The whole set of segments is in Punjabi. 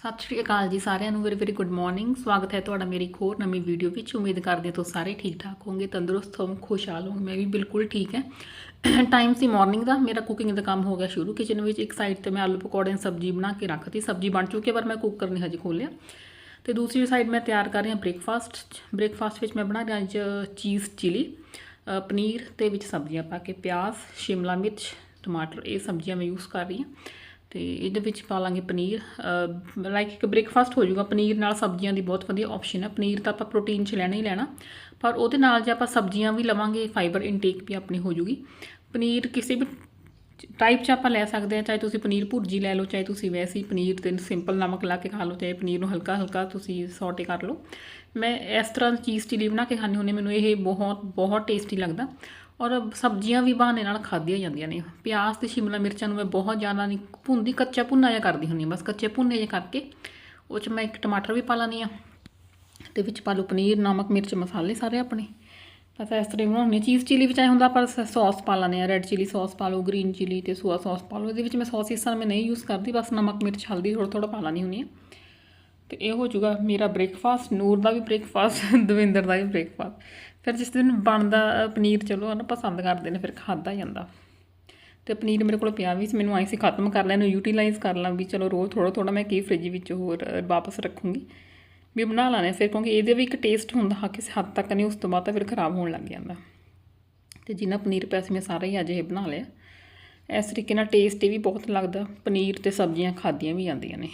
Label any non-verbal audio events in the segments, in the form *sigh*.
ਸਤਿ ਸ਼੍ਰੀ ਅਕਾਲ ਜੀ ਸਾਰਿਆਂ ਨੂੰ ਵੈਰੀ ਵੈਰੀ ਗੁੱਡ ਮਾਰਨਿੰਗ ਸਵਾਗਤ ਹੈ ਤੁਹਾਡਾ ਮੇਰੀ ਇੱਕ ਹੋਰ ਨਵੀਂ ਵੀਡੀਓ ਵਿੱਚ। ਉਮੀਦ ਕਰਦੇ ਹਾਂ ਤੁਸੀਂ ਸਾਰੇ ਠੀਕ ਠਾਕ ਹੋਵੋਗੇ, ਤੰਦਰੁਸਤ ਹੋਵੋ ਖੁਸ਼ਹਾਲ ਹੋ ਮੈਂ ਵੀ ਬਿਲਕੁਲ ਠੀਕ ਹੈ। ਟਾਈਮ ਸੀ ਮਾਰਨਿੰਗ ਦਾ। ਮੇਰਾ ਕੁਕਿੰਗ ਦਾ ਕੰਮ ਹੋ ਗਿਆ ਸ਼ੁਰੂ। ਕਿਚਨ ਵਿੱਚ ਇੱਕ ਸਾਈਡ ਤੇ ਮੈਂ ਆਲੂ ਪਕੌੜੇ, ਸਬਜ਼ੀ ਬਣਾ ਕੇ ਰੱਖਤੀ। ਸਬਜ਼ੀ ਬਣ ਚੁੱਕੀ ਹੈ ਪਰ ਮੈਂ ਕੁੱਕਰ ਨਹੀਂ ਹਜੇ ਖੋਲਿਆ ਤੇ ਦੂਸਰੀ ਸਾਈਡ ਮੈਂ ਤਿਆਰ ਕਰ ਰਹੀ ਹਾਂ ਬ੍ਰੇਕਫਾਸਟ ਬ੍ਰੇਕਫਾਸਟ ਵਿੱਚ ਮੈਂ ਬਣਾ ਰਹੀ ਅੱਜ ਚੀਜ਼ ਚਿਲੀ ਪਨੀਰ ਤੇ ਵਿੱਚ ਸਬਜ਼ੀਆਂ ਪਾ ਕੇ। ਪਿਆਜ਼, ਸ਼ਿਮਲਾ ਮਿਰਚ ਟਮਾਟਰ ਇਹ ਸਬਜ਼ੀਆਂ ਮੈਂ ਯੂਜ਼ ਕਰ ਰਹੀ ਹਾਂ। ਤੇ ਇਹਦੇ ਵਿੱਚ ਪਾ ਲਾਂਗੇ ਪਨੀਰ ਲਾਈਕ ਇੱਕ ਬ੍ਰੇਕਫਾਸਟ ਹੋ ਜਾਊਗਾ ਪਨੀਰ ਨਾਲ ਸਬਜ਼ੀਆਂ ਦੀ ਬਹੁਤ ਵਧੀਆ ਆਪਸ਼ਨ ਹੈ ਪਨੀਰ ਤਾਂ ਆਪਾਂ ਪ੍ਰੋਟੀਨ ਚ ਲੈਣਾ ਹੀ ਲੈਣਾ, ਪਰ ਉਹਦੇ ਨਾਲ ਜੇ ਆਪਾਂ ਸਬਜ਼ੀਆਂ ਵੀ ਲਵਾਂਗੇ ਫਾਈਬਰ ਇਨਟੇਕ ਵੀ ਆਪਣੀ ਹੋ ਜੂਗੀ ਪਨੀਰ ਕਿਸੇ ਵੀ ਟਾਈਪ ਚ ਆਪਾਂ ਲੈ ਸਕਦੇ ਹਾਂ, ਚਾਹੇ ਤੁਸੀਂ ਪਨੀਰ ਭੁਰਜੀ ਲੈ ਲਓ, ਚਾਹੇ ਤੁਸੀਂ ਵੈਸੇ ਹੀ ਪਨੀਰ ਤੇ ਸਿੰਪਲ ਨਮਕ ਲਾ ਕੇ ਖਾ ਲਓ, ਚਾਹੇ ਪਨੀਰ ਨੂੰ ਹਲਕਾ ਹਲਕਾ ਤੁਸੀਂ ਸੌਟੇ ਕਰ ਲਓ। ਮੈਂ ਇਸ ਤਰ੍ਹਾਂ ਚੀਜ਼ ਚਿਲੀ ਬਣਾ ਕੇ ਖਾਂਦੀ ਹੁੰਦੀ ਮੈਨੂੰ ਇਹ ਬਹੁਤ ਬਹੁਤ ਟੇਸਟੀ ਲੱਗਦਾ। ਔਰ ਸਬਜ਼ੀਆਂ ਵੀ ਬਹਾਨੇ ਨਾਲ ਖਾਧੀਆਂ ਜਾਂਦੀਆਂ ਨੇ। ਪਿਆਜ਼ ਤੇ ਸ਼ਿਮਲਾ ਮਿਰਚਾਂ ਨੂੰ ਮੈਂ ਬਹੁਤ ਜ਼ਿਆਦਾ ਨਹੀਂ ਭੁੰਦੀ ਕੱਚਾ ਭੁੰਨਾ ਜਿਹਾ ਕਰਦੀ ਹੁੰਦੀ ਹਾਂ। ਬਸ ਕੱਚੇ ਭੁੰਨੇ ਜਿਹੇ ਕਰਕੇ ਉਹ 'ਚ ਮੈਂ ਇੱਕ ਟਮਾਟਰ ਵੀ ਪਾ ਲੈਂਦੀ ਹਾਂ ਤੇ ਵਿੱਚ ਪਾ ਲਓ ਪਨੀਰ, ਨਮਕ, ਮਿਰਚ, ਮਸਾਲੇ ਸਾਰੇ ਆਪਣੇ। ਬਸ ਇਸ ਤਰ੍ਹਾਂ ਹੀ ਬਣਾਉਂਦੇ ਹਾਂ। ਚੀਜ਼ ਚਿਲੀ ਵਿੱਚ ਆਏ ਹੁੰਦਾ ਪਰ ਸੌਸ ਪਾ ਲੈਂਦੇ ਆ ਰੈੱਡ ਚਿਲੀ ਸੌਸ ਪਾ ਲਓ, ਗ੍ਰੀਨ ਚਿਲੀ ਤੇ ਸੋਆ ਸੌਸ ਪਾ ਲਓ। ਇਹਦੇ ਵਿੱਚ ਮੈਂ ਸੌਸ ਇਸ ਤਰ੍ਹਾਂ ਮੈਂ ਨਹੀਂ ਯੂਜ਼ ਕਰਦੀ। ਬਸ ਨਮਕ, ਮਿਰਚ, ਹਲਦੀ ਥੋੜਾ ਥੋੜਾ ਪਾ ਲੈਂਦੀ ਹੁੰਦੀ ਹਾਂ। ਤੇ ਇਹ ਹੋ ਜਾਊਗਾ ਮੇਰਾ ਬ੍ਰੇਕਫਾਸਟ ਨੂਰ ਦਾ ਵੀ ਬ੍ਰੇਕਫਾਸਟ *laughs* ਦਵਿੰਦਰ ਦਾ ਵੀ ਬ੍ਰੇਕਫਾਸਟ ਫਿਰ ਜਿਸ ਦਿਨ ਬਣਦਾ ਪਨੀਰ, ਚਲੋ ਨਾ ਪਸੰਦ ਕਰਦੇ ਨੇ, ਫਿਰ ਖਾਦਾ ਜਾਂਦਾ। ਤੇ ਪਨੀਰ ਮੇਰੇ ਕੋਲ ਪਿਆ ਵੀ ਸੀ, ਮੈਨੂੰ ਆਈ ਸੀ ਖਤਮ ਕਰ ਲੈਣ ਨੂੰ ਯੂਟਿਲਾਈਜ਼ ਕਰ ਲਾਂ ਵੀ ਚਲੋ ਰੋਜ਼ ਥੋੜਾ ਥੋੜਾ ਮੈਂ ਕੀ ਫ੍ਰਿਜ ਵਿੱਚ ਹੋਰ ਵਾਪਸ ਰੱਖੂੰਗੀ। ਵੀ ਬਣਾ ਲਾਣੇ ਫਿਰ ਕਿਉਂਕਿ ਇਹਦੇ ਵੀ ਇੱਕ ਟੇਸਟ ਹੁੰਦਾ, ਹਾਂ, ਕਿਸੇ ਹੱਦ ਤੱਕ ਨਹੀਂ, ਉਸ ਤੋਂ ਬਾਅਦ ਤਾਂ ਫਿਰ ਖਰਾਬ ਹੋਣ ਲੱਗ ਜਾਂਦਾ। ਤੇ ਜਿੰਨਾ ਪਨੀਰ ਪਿਆ ਸੀ, ਮੈਂ ਸਾਰਾ ਹੀ ਅੱਜ ਇਹ ਬਣਾ ਲਿਆ। ਇਸ ਤਰੀਕੇ ਨਾਲ ਟੇਸਟ ਇਹ ਵੀ ਬਹੁਤ ਲੱਗਦਾ, ਪਨੀਰ ਤੇ ਸਬਜ਼ੀਆਂ ਖਾਦੀਆਂ ਵੀ ਜਾਂਦੀਆਂ ਨੇ।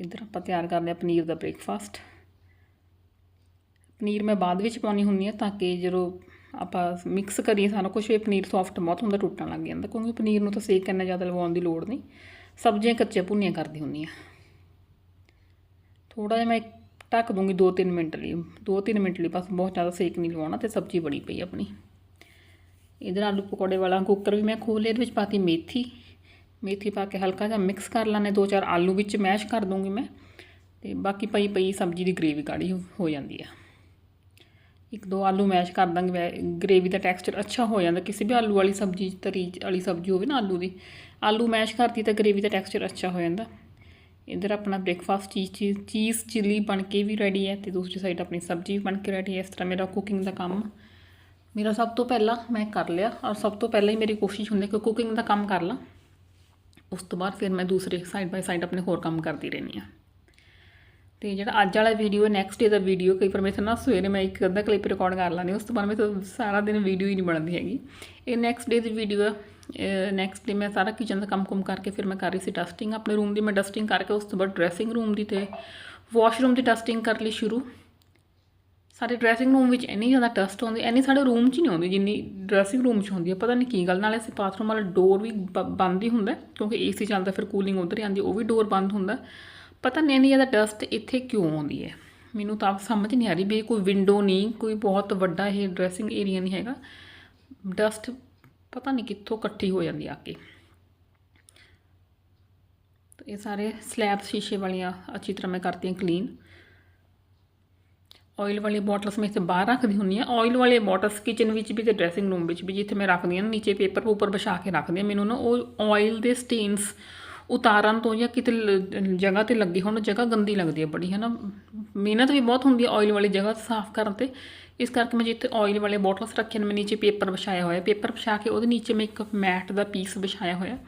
ਇੱਧਰ ਆਪਾਂ ਤਿਆਰ ਕਰ ਲਿਆ ਪਨੀਰ ਦਾ ਬ੍ਰੇਕਫਾਸਟ ਪਨੀਰ ਮੈਂ ਬਾਅਦ ਵਿੱਚ ਪਾਉਣੀ ਹੁੰਦੀ ਆ ਤਾਂ ਕਿ ਜਦੋਂ ਆਪਾਂ ਮਿਕਸ ਕਰੀਏ ਸਾਰਾ ਕੁਝ ਇਹ ਪਨੀਰ ਸੌਫਟ ਬਹੁਤ ਹੁੰਦਾ, ਟੁੱਟਣ ਲੱਗ ਜਾਂਦਾ। ਕਿਉਂਕਿ ਪਨੀਰ ਨੂੰ ਤਾਂ ਸੇਕ ਇੰਨਾ ਜ਼ਿਆਦਾ ਲਵਾਉਣ ਦੀ ਲੋੜ ਨਹੀਂ। ਸਬਜ਼ੀਆਂ ਕੱਚੇ ਭੁੰਨੀਆਂ ਕਰਦੀ ਹੁੰਦੀ ਆ ਥੋੜਾ ਜਿਹਾ ਮੈਂ ਢੱਕ ਦੂੰਗੀ 2-3 ਮਿੰਟ ਲਈ। 2-3 ਮਿੰਟ ਲਈ ਬਸ ਬਹੁਤ ਜ਼ਿਆਦਾ ਸੇਕ ਨਹੀਂ ਲਵਾਉਣਾ ਤੇ ਸਬਜ਼ੀ ਬਣੀ ਪਈ ਆਪਣੀ। ਇਧਰ ਆਲੂ ਪਕੌੜੇ ਵਾਲਾ ਕੁੱਕਰ ਵੀ ਮੈਂ ਖੋਲ੍ਹ ਲਿਆ, ਇਹਦੇ ਵਿੱਚ ਪਾਤੀ ਮੇਥੀ। ਮੇਥੀ ਪਾ ਕੇ ਹਲਕਾ ਜਿਹਾ ਮਿਕਸ ਕਰ ਲਾਣੇ ਦੋ ਚਾਰ ਆਲੂ ਵਿੱਚ ਮੈਸ਼ ਕਰ ਦੂੰਗੀ ਮੈਂ ਤੇ ਬਾਕੀ ਪਈ ਪਈ ਸਬਜ਼ੀ ਦੀ ਗ੍ਰੇਵੀ ਕਾੜੀ ਹੋ ਜਾਂਦੀ ਆ। ਇੱਕ ਦੋ ਆਲੂ ਮੈਸ਼ ਕਰ ਦਾਂਗੇ ਗ੍ਰੇਵੀ ਦਾ ਟੈਕਸਚਰ ਅੱਛਾ ਹੋ ਜਾਂਦਾ, ਕਿਸੇ ਵੀ ਆਲੂ ਵਾਲੀ ਸਬਜ਼ੀ, ਤਰੀ ਵਾਲੀ ਸਬਜ਼ੀ ਹੋਵੇ ਨਾ ਆਲੂ ਦੀ। ਆਲੂ ਮੈਸ਼ ਕਰਤੀ ਤਾਂ ਗ੍ਰੇਵੀ ਦਾ ਟੈਕਸਚਰ ਅੱਛਾ ਹੋ ਜਾਂਦਾ। ਇਧਰ ਆਪਣਾ ਬ੍ਰੇਕਫਾਸਟ ਚੀਜ਼ ਚੀਜ਼ ਚੀਜ਼ ਚਿੱਲੀ ਬਣ ਕੇ ਵੀ ਰੈਡੀ ਹੈ ਤੇ ਦੂਸਰੀ ਸਾਈਡ ਆਪਣੀ ਸਬਜ਼ੀ ਵੀ ਬਣ ਕੇ ਰੈਡੀ ਹੈ, ਇਸ ਤਰ੍ਹਾਂ ਮੇਰਾ ਕੁਕਿੰਗ ਦਾ ਕੰਮ। ਮੇਰਾ ਸਭ ਤੋਂ ਪਹਿਲਾਂ ਮੈਂ ਕਰ ਲਿਆ ਔਰ ਸਭ ਤੋਂ ਪਹਿਲਾਂ ਹੀ ਮੇਰੀ ਕੋਸ਼ਿਸ਼ ਹੁੰਦੀ ਕਿ ਕੁਕਿੰਗ ਦਾ ਕੰਮ ਕਰ ਲਾਂ। ਉਸ ਤੋਂ ਬਾਅਦ ਫਿਰ ਮੈਂ ਦੂਸਰੇ ਸਾਈਡ ਬਾਈ ਸਾਈਡ ਆਪਣੇ ਹੋਰ ਕੰਮ ਕਰਦੀ ਰਹਿੰਦੀ ਹਾਂ। ਤੇ ਜਿਹੜਾ ਅੱਜ ਵਾਲਾ ਵੀਡੀਓ ਨੈਕਸਟ ਡੇ ਦਾ ਵੀਡੀਓ ਕਈ ਪਰਮੇਸ਼ਰ ਨਾ ਸਵੇਰੇ ਮੈਂ ਇੱਕ ਅੱਧਾ ਕਲਿੱਪ ਰਿਕਾਰਡ ਕਰ ਲਾਂਗੀ ਉਸ ਤੋਂ ਬਾਅਦ ਮੈਂ ਤਾਂ ਸਾਰਾ ਦਿਨ ਵੀਡੀਓ ਹੀ ਨਹੀਂ ਬਣਦੀ ਹੈਗੀ। ਇਹ ਨੈਕਸਟ ਡੇ ਦੀ ਵੀਡੀਓ ਹੈ ਨੈਕਸਟ ਡੇ ਮੈਂ ਸਾਰਾ ਕਿਚਨ ਦਾ ਕੰਮ ਕੁਮ ਕਰਕੇ ਫਿਰ ਮੈਂ ਕਰ ਰਹੀ ਸੀ ਡਸਟਿੰਗ ਆਪਣੇ ਰੂਮ ਦੀ ਮੈਂ ਡਸਟਿੰਗ ਕਰਕੇ ਉਸ ਤੋਂ ਬਾਅਦ ਡਰੈਸਿੰਗ ਰੂਮ ਦੀ ਤੇ ਵਾਸ਼ਰੂਮ ਦੀ ਡਸਟਿੰਗ ਕਰ ਲਈ ਸ਼ੁਰੂ। ਸਾਡੇ ਡਰੈਸਿੰਗ ਰੂਮ ਵਿੱਚ ਇੰਨੀ ਜ਼ਿਆਦਾ ਡਸਟ ਆਉਂਦੀ ਇੰਨੀ ਸਾਡੇ ਰੂਮ 'ਚ ਨਹੀਂ ਆਉਂਦੀ ਜਿੰਨੀ ਡਰੈਸਿੰਗ ਰੂਮ 'ਚ ਹੁੰਦੀ ਹੈ ਪਤਾ ਨਹੀਂ ਕੀ ਗੱਲ ਨਾਲ ਅਸੀਂ ਬਾਥਰੂਮ ਵਾਲਾ ਡੋਰ ਵੀ ਬੰਦ ਹੀ ਹੁੰਦਾ ਹੈ, ਕਿਉਂਕਿ ਏਸੀ ਚੱਲਦਾ ਫਿਰ ਕੂਲਿੰਗ ਉਧਰ ਆਉਂਦੀ ਉਹ ਵੀ ਡੋਰ ਬੰਦ ਹੁੰਦਾ। ਪਤਾ ਨਹੀਂ ਇੰਨੀ ਜ਼ਿਆਦਾ ਡਸਟ ਇੱਥੇ ਕਿਉਂ ਆਉਂਦੀ ਹੈ? ਮੈਨੂੰ ਤਾਂ ਸਮਝ ਨਹੀਂ ਆ ਰਹੀ ਵੀ ਕੋਈ ਵਿੰਡੋ ਨਹੀਂ ਕੋਈ ਬਹੁਤ ਵੱਡਾ ਇਹ ਡਰੈਸਿੰਗ ਏਰੀਆ ਨਹੀਂ ਹੈਗਾ। ਡਸਟ ਪਤਾ ਨਹੀਂ ਕਿੱਥੋਂ ਇਕੱਠੀ ਹੋ ਜਾਂਦੀ ਆ ਕੇ। ਇਹ ਸਾਰੇ ਸਲੈਬ ਸ਼ੀਸ਼ੇ ਵਾਲੀਆਂ ਅੱਛੀ ਤਰ੍ਹਾਂ ਮੈਂ ਕਰਤੀਆਂ ਕਲੀਨ ਆਇਲ ਵਾਲੀ ਬੋਟਲਸ ਮੈਂ ਇੱਥੇ ਬਾਹਰ ਰੱਖਦੀ ਹੁੰਦੀ ਆ ਆਇਲ ਵਾਲੇ ਬੋਟਲਸ ਕਿਚਨ ਵਿੱਚ ਵੀ ਤੇ ਡਰੈਸਿੰਗ ਰੂਮ ਵਿੱਚ ਵੀ ਜਿੱਥੇ ਮੈਂ ਰੱਖਦੀ ਹਾਂ ਨਾ, ਨੀਚੇ ਪੇਪਰ ਪੂਪਰ ਵਿਛਾ ਕੇ ਰੱਖਦੀ ਹਾਂ। ਮੈਨੂੰ ਨਾ ਉਹ ਆਇਲ ਦੇ ਸਟੇਨਸ ਉਤਾਰਨ ਤੋਂ ਜਾਂ ਕਿਤੇ ਲ- ਜਗ੍ਹਾ ਤੇ ਲੱਗੇ ਹੋਣ ਜਗ੍ਹਾ ਗੰਦੀ ਲੱਗਦੀ ਹੈ ਬੜੀ ਹੈ ਨਾ ਮਿਹਨਤ ਵੀ ਬਹੁਤ ਹੁੰਦੀ ਹੈ ਆਇਲ ਵਾਲੀ ਜਗ੍ਹਾ ਸਾਫ਼ ਕਰਨ ਤੇ। ਇਸ ਕਰਕੇ ਮੈਂ ਜਿੱਥੇ ਆਇਲ ਵਾਲੇ ਬੋਟਲਸ ਰੱਖੇ ਨੇ ਮੈਂ ਨੀਚੇ ਪੇਪਰ ਵਿਛਾਇਆ ਹੋਇਆ। ਪੇਪਰ ਵਿਛਾ ਕੇ ਉਹਦੇ ਨੀਚੇ ਮੈਂ ਇੱਕ ਮੈਟ ਦਾ ਪੀਸ ਵਿਛਾਇਆ ਹੋਇਆ।